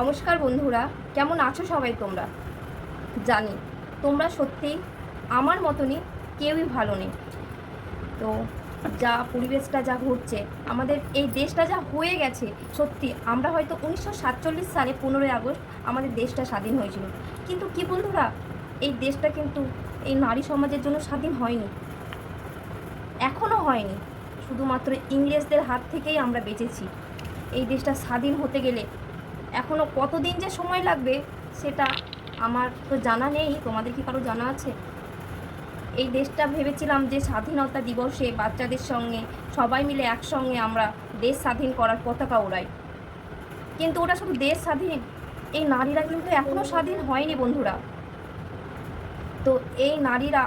নমস্কার বন্ধুরা, কেমন আছো সবাই তোমরা? জানি, তোমরা সত্যি আমার মতনই কেউই ভালো নেই। তো যা পরিবেশটা যা ঘটছে, আমাদের এই দেশটা যা হয়ে গেছে, সত্যি, আমরা হয়তো উনিশশো সাতচল্লিশ সালে পনেরোই আগস্ট আমাদের দেশটা স্বাধীন হয়েছিল। কিন্তু কি বন্ধুরা, এই দেশটা কিন্তু এই নারী সমাজের জন্য স্বাধীন হয়নি। এখনও হয়নি। শুধুমাত্র ইংরেজদের হাত থেকেই আমরা বেঁচেছি। এই দেশটা স্বাধীন হতে গেলে এখনও কতদিন যে সময় লাগবে সেটা আমার তো জানা নেই। তোমাদের কি কারও জানা আছে? এই দেশটা ভেবেছিলাম যে স্বাধীনতা দিবসে বাচ্চাদের সঙ্গে, সবাই মিলে একসঙ্গে আমরা দেশ স্বাধীন করার পতাকা ওড়াই। কিন্তু ওটা শুধু দেশ স্বাধীন, এই নারীরা কিন্তু এখনও স্বাধীন হয়নি বন্ধুরা। তো এই নারীরা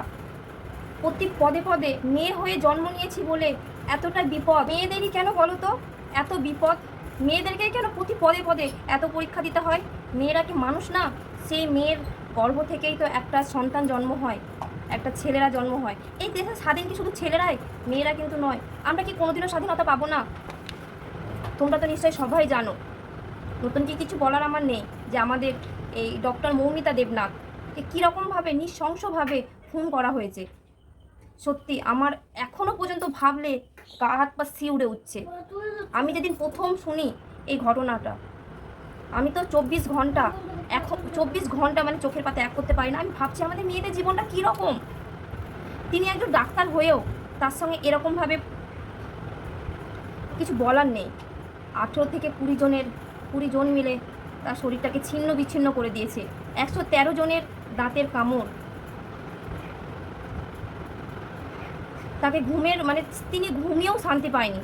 প্রতি পদে পদে মেয়ে হয়ে জন্ম নিয়েছি বলে এতটা বিপদ, মেয়েদেরই কেন বলো তো? এত বিপদ মেয়েদেরকে কেন প্রতি পদে পদে এত পরীক্ষা দিতে হয়? মেয়েরা কি মানুষ না? সেই মেয়ের গর্ভ থেকেই তো একটা সন্তান জন্ম হয়, একটা ছেলেরা জন্ম হয়। এই দেশে স্বাধীন কি শুধু ছেলেরাই? মেয়েরা কিন্তু নয়। আমরা কি কোনোদিনও স্বাধীনতা পাবো না? তোমরা তো নিশ্চয়ই সবাই জানো। নতুন কি কিছু বলার আমার নেই যে আমাদের এই ডক্টর মৌমিতা দেবনাথ কে কীরকমভাবে, নৃশংসভাবে খুন করা হয়েছে। সত্যি, আমার এখনও পর্যন্ত ভাবলে গা হাত পা শিউড়ে উঠছে। আমি যেদিন প্রথম শুনি এই ঘটনাটা, আমি তো চব্বিশ ঘণ্টা এখন, চব্বিশ ঘণ্টা মানে চোখের পাতে এক করতে পারি না। আমি ভাবছি আমাদের মেয়েদের জীবনটা কীরকম তিনি একজন ডাক্তার হয়েও তার সঙ্গে এরকমভাবে কিছু বলার নেই। আঠেরো থেকে কুড়ি জনের, কুড়ি জন মিলে তার শরীরটাকে ছিন্ন বিচ্ছিন্ন করে দিয়েছে। একশো তেরো জনের দাঁতের কামড় তাকে ঘুমের মানে তিনি ঘুমিয়েও শান্তি পায়নি।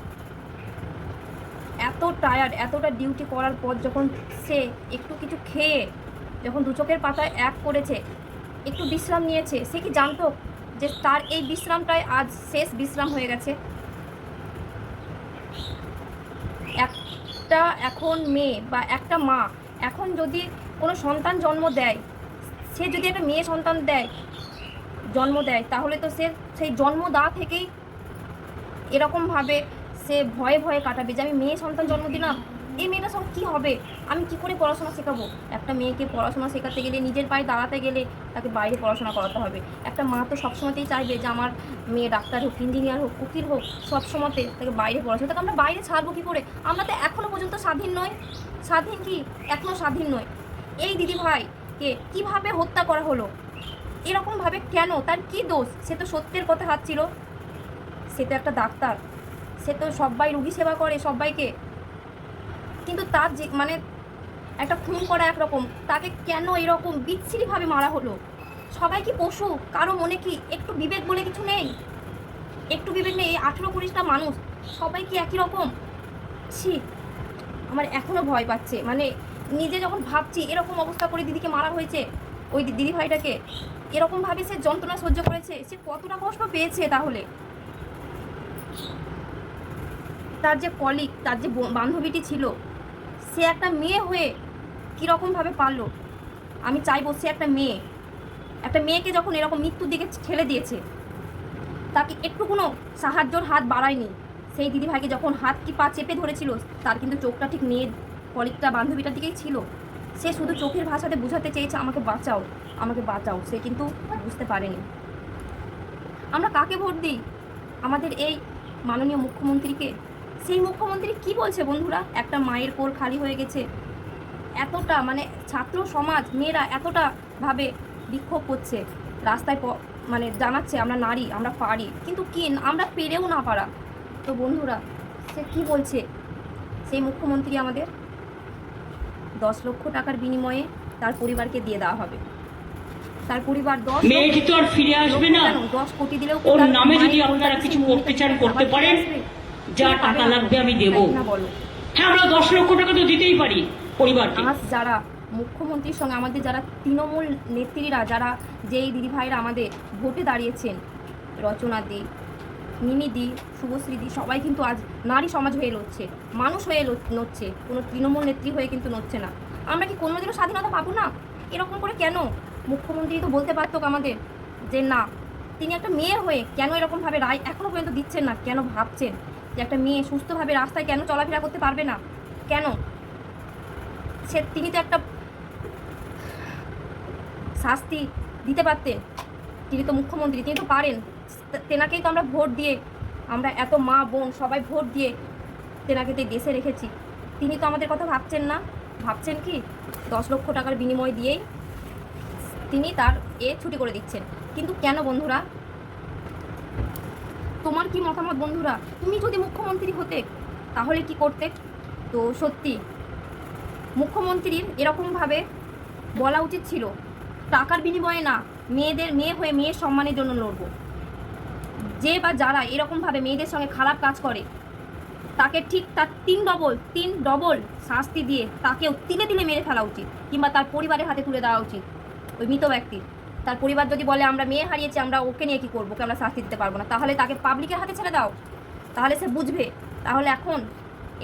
এত টায়ার্ড এতটা ডিউটি করার পর যখন সে একটু কিছু খেয়ে যখন দু চোখের পাতায় এক করেছে, একটু বিশ্রাম নিয়েছে, সে কি জানতো যে তার এই বিশ্রামটাই আজ শেষ বিশ্রাম হয়ে গেছে? একটা এখন মেয়ে বা একটা মা এখন যদি কোনো সন্তান জন্ম দেয়, সে যদি একটা মেয়ে সন্তান দেয় জন্ম দেয়, তাহলে তো সে সেই জন্মদা থেকেই এরকমভাবে সে ভয়ে ভয়ে কাটাবে যে আমি মেয়ে সন্তান জন্ম দিলাম, এই মেয়েটা সব কী হবে? আমি কি করে পড়াশোনা শেখাবো? একটা মেয়েকে পড়াশোনা শেখাতে গেলে, নিজের পায়ে দাঁড়াতে গেলে তাকে বাইরে পড়াশোনা করাতে হবে। একটা মা তো সবসময়তেই চাইবে যে আমার মেয়ে ডাক্তার হোক, ইঞ্জিনিয়ার হোক, উকিল হোক, সবসময়তে তাকে বাইরে পড়াশোনা, তাকে আমরা বাইরে ছাড়বো কী করে? আমরা তো এখনও পর্যন্ত স্বাধীন নয় স্বাধীন কি? এখনও স্বাধীন নয় এই দিদি ভাইকে কীভাবে হত্যা করা হলো? এরকমভাবে কেন? তার কি দোষ? সে তো সত্যের কথা হাত ছিল সে তো একটা ডাক্তার। সে তো সবাই রুগী সেবা করে সবাইকে। কিন্তু তার যে মানে একটা খুন করা একরকম, তাকে কেন এরকম বিচ্ছিরিভাবে মারা হলো? সবাই কি পশু? কারও মনে কি একটু বিবেক বলে কিছু নেই? একটু বিবেক নেই, এই আঠেরো কুড়িটা মানুষ, সবাই কি একই রকম? ছি, আমার এখনও ভয় পাচ্ছে। মানে নিজে যখন ভাবছি, এরকম অবস্থা করে দিদিকে মারা হয়েছে ওই দি- দিদি ভাইটাকে এরকমভাবে সে যন্ত্রণা সহ্য করেছে, সে কতটা কষ্ট পেয়েছে তাহলে? তার যে কলিগ তার যে বান্ধবীটি ছিল, সে একটা মেয়ে হয়ে কীরকমভাবে পারল? আমি চাইব সে একটা মেয়ে, একটা মেয়েকে যখন এরকম মৃত্যুর দিকে ঠেলে দিয়েছে, তাকে একটু কোনো সাহায্যর হাত বাড়ায়নি। সেই দিদিভাইকে যখন হাত কি পা চেপে ধরেছিল, তার কিন্তু চোখটা ঠিক মেয়ে কলিগটা বান্ধবীটার দিকেই ছিল। সে শুধু চোখের ভাষাতে বোঝাতে চেয়েছে আমাকে বাঁচাও আমাকে বাঁচাও। সে কিন্তু বুঝতে পারেনি। আমরা কাকে ভোট দিই? আমাদের এই মাননীয় মুখ্যমন্ত্রীকে? সেই মুখ্যমন্ত্রী কি বলছে বন্ধুরা? একটা মায়ের কোল খালি হয়ে গেছে। এতটা মানে ছাত্র সমাজ, মেয়েরা এতটা ভাবে বিক্ষোভ করছে। রাস্তায় মানে জানাচ্ছে, আমরা নারী, আমরা পারি। কিন্তু কি, আমরা পেরেও না পারা। তো বন্ধুরা, সে কি বলছে? সেই মুখ্যমন্ত্রী আমাদের দশ লক্ষ টাকার বিনিময়ে তার পরিবারকে দিয়ে দেওয়া হবে। তার পরিবার দশ মেয়েটি তো আর ফিরে আসবে না। দশ কোটি দিলেও ওর নামে যদি আপনারা কিছু করতে চান, করতে পারেন। যা টাকা লাগবে আমি দেবো। হ্যাঁ আমরা দশ লক্ষ টাকা তো দিতেই পারি পরিবারকে। যারা মুখ্যমন্ত্রীর সঙ্গে আমাদের যারা তৃণমূল নেত্রীরা যারা যেই দিদিভাইরা আমাদের ভোটে দাঁড়িয়েছেন রচনা দি মিমি দি, শুভশ্রী দি, সবাই কিন্তু আজ নারী সমাজ হয়ে লড়ছে মানুষ হয়ে নড়ছে, কোনো তৃণমূল নেত্রী হয়ে কিন্তু নড়ছে না। আমরা কি কোনোদিনও স্বাধীনতা পাবো না? এরকম করে কেন? মুখ্যমন্ত্রী তো বলতে পারতো আমাদের যে না, তিনি একটা মেয়ে হয়ে কেন এরকমভাবে রায় এখনও পর্যন্ত দিচ্ছেন না? কেন ভাবছেন যে একটা মেয়ে সুস্থভাবে রাস্তায় কেন চলাফেরা করতে পারবে না? কেন? সে তিনি তো একটা শাস্তি দিতে পারতেন। তিনি তো মুখ্যমন্ত্রী, তিনি তো পারেন। তেনাকেই তো আমরা ভোট দিয়ে, আমরা এত মা, বোন সবাই ভোট দিয়ে তেনাকে তো দেশে রেখেছি। তিনি তো আমাদের কথা ভাবছেন না। ভাবছেন কি? দশ লক্ষ টাকার বিনিময় দিয়েই তিনি তার এ ছুটি করে দিচ্ছেন। কিন্তু কেন বন্ধুরা? তোমার কি মতামত বন্ধুরা? তুমি যদি মুখ্যমন্ত্রী হতে, তাহলে কি করতে? তো সত্যি, মুখ্যমন্ত্রীর এরকমভাবে বলা উচিত ছিল, টাকার বিনিময়ে না, মেয়েদের, মেয়ে হয়ে মেয়ের সম্মানের জন্য লড়ব। যে বা যারা এরকমভাবে মেয়েদের সঙ্গে খারাপ কাজ করে, তাকে ঠিক তার তিন ডবল তিন ডবল শাস্তি দিয়ে তাকেও তিলে তিলে মেরে ফেলা উচিত, কিংবা তার পরিবারের হাতে তুলে দেওয়া উচিত। ওই মৃত ব্যক্তির তার পরিবার যদি বলে, আমরা মেয়ে হারিয়েছি, আমরা ওকে নিয়ে কী করব? ওকে আমরা শাস্তি দিতে পারব না। তাহলে তাকে পাবলিকের হাতে ছেড়ে দাও। তাহলে সে বুঝবে, তাহলে এখন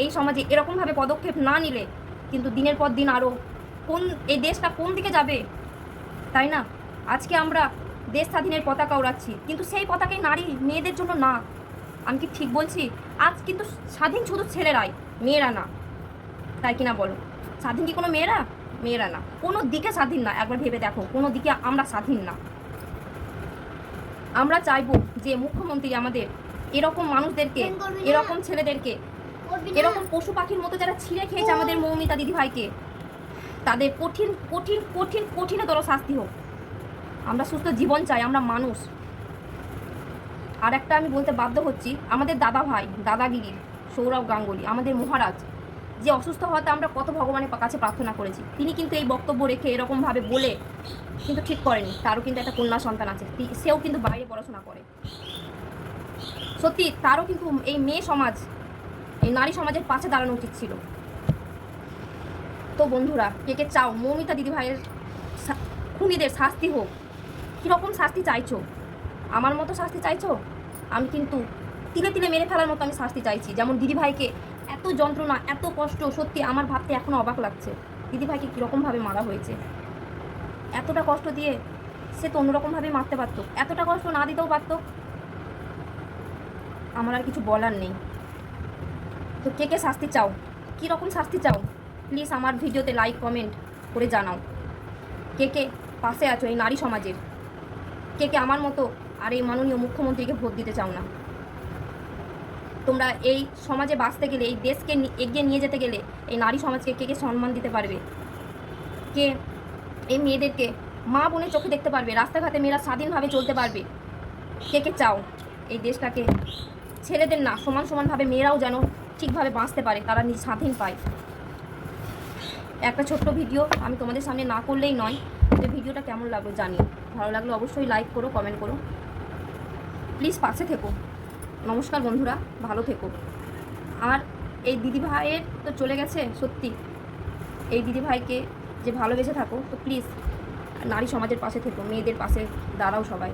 এই সমাজে এরকমভাবে পদক্ষেপ না নিলে কিন্তু দিনের পর দিন আরও কোন, এই দেশটা কোন দিকে যাবে? তাই না? আজকে আমরা দেশ স্বাধীনের পতাকা উড়াচ্ছি। কিন্তু সেই পতাকাই নারী মেয়েদের জন্য না। আমি কি ঠিক বলছি? আজ কিন্তু স্বাধীন শুধু ছেলেরাই মেয়েরা না। তাই কিনা বলো? স্বাধীন কি কোনো মেয়েরা? মেয়েরা না। কোনো দিকে স্বাধীন না। একবার ভেবে দেখো কোনো দিকে আমরা স্বাধীন না। আমরা চাইব যে মুখ্যমন্ত্রী আমাদের এরকম মানুষদেরকে এরকম ছেলেদেরকে এরকম পশু পাখির মতো যারা ছিঁড়ে খেয়েছে আমাদের মৌমিতা দিদিভাইকে তাদের কঠিন কঠিন কঠিন কঠিনতর শাস্তি হোক। আমরা সুস্থ জীবন চাই, আমরা মানুষ। আর একটা আমি বলতে বাধ্য হচ্ছি, আমাদের দাদা ভাই দাদাগিরির সৌরভ গাঙ্গুলি, আমাদের মহারাজ, যে অসুস্থ হওয়াতে আমরা কত ভগবানের কাছে প্রার্থনা করেছি। তিনি কিন্তু এই বক্তব্য রেখে এরকমভাবে বলে কিন্তু ঠিক করেনি। তারও কিন্তু একটা কন্যা সন্তান আছে। সেও কিন্তু বাইরে পড়াশোনা করে। সত্যি, তারও কিন্তু এই মেয়ে সমাজ, এই নারী সমাজের পাশে দাঁড়ানো উচিত ছিল। তো বন্ধুরা, কে কে চাও, মৌমিতা দিদিভাইয়ের খুনিদের শাস্তি হোক কীরকম শাস্তি চাইছো? আমার মতো শাস্তি চাইছো? আমি কিন্তু তিলে তিলে মেরে ফেলার মতো আমি শাস্তি চাইছি। যেমন দিদিভাইকে এত যন্ত্রণা, এত কষ্ট, সত্যি আমার ভাবতে এখনও অবাক লাগছে। দিদিভাইকে কীরকমভাবে মারা হয়েছে? এতটা কষ্ট দিয়ে সে তো অন্যরকমভাবে মারতে পারতো। এতটা কষ্ট না দিতেও পারতো। আমার আর কিছু বলার নেই। তো কে কে শাস্তি চাও? কী রকম শাস্তি চাও? প্লিজ আমার ভিডিওতে লাইক কমেন্ট করে জানাও। কে কে পাশে আছো এই নারী সমাজের? কে কে আমার মতো আর এই মাননীয় মুখ্যমন্ত্রীকে ভোট দিতে চাও না? তোমরা এই সমাজে বাঁচতে গেলে, এই দেশকে এগিয়ে নিয়ে যেতে গেলে এই নারী সমাজকে কে কে সম্মান দিতে পারবে? কে? এই মেয়েদেরকে মা বোনের চোখে দেখতে পারবে, রাস্তাঘাটে মেয়েরা স্বাধীনভাবে চলতে পারবে। কে কে চাও? এই দেশটাকে ছেলেদের না, সমান সমানভাবে মেয়েরাও যেন ঠিকভাবে বাঁচতে পারে, তারা নিজ স্বাধীন পায়। একটা ছোট্ট ভিডিও আমি তোমাদের সামনে না করলেই নয়, যে ভিডিওটা কেমন লাগল জানি ভালো লাগলে অবশ্যই লাইক করো কমেন্ট করো। প্লিজ পাশে থেকো। নমস্কার বন্ধুরা, ভালো থেকো। আর এই দিদিভাইয়ের তো চলে গেছে, সত্যি। এই দিদিভাইকে যে ভালোবেসে থাকো, তো প্লিজ নারী সমাজের পাশে থেকো, মেয়েদের পাশে দাঁড়াও সবাই।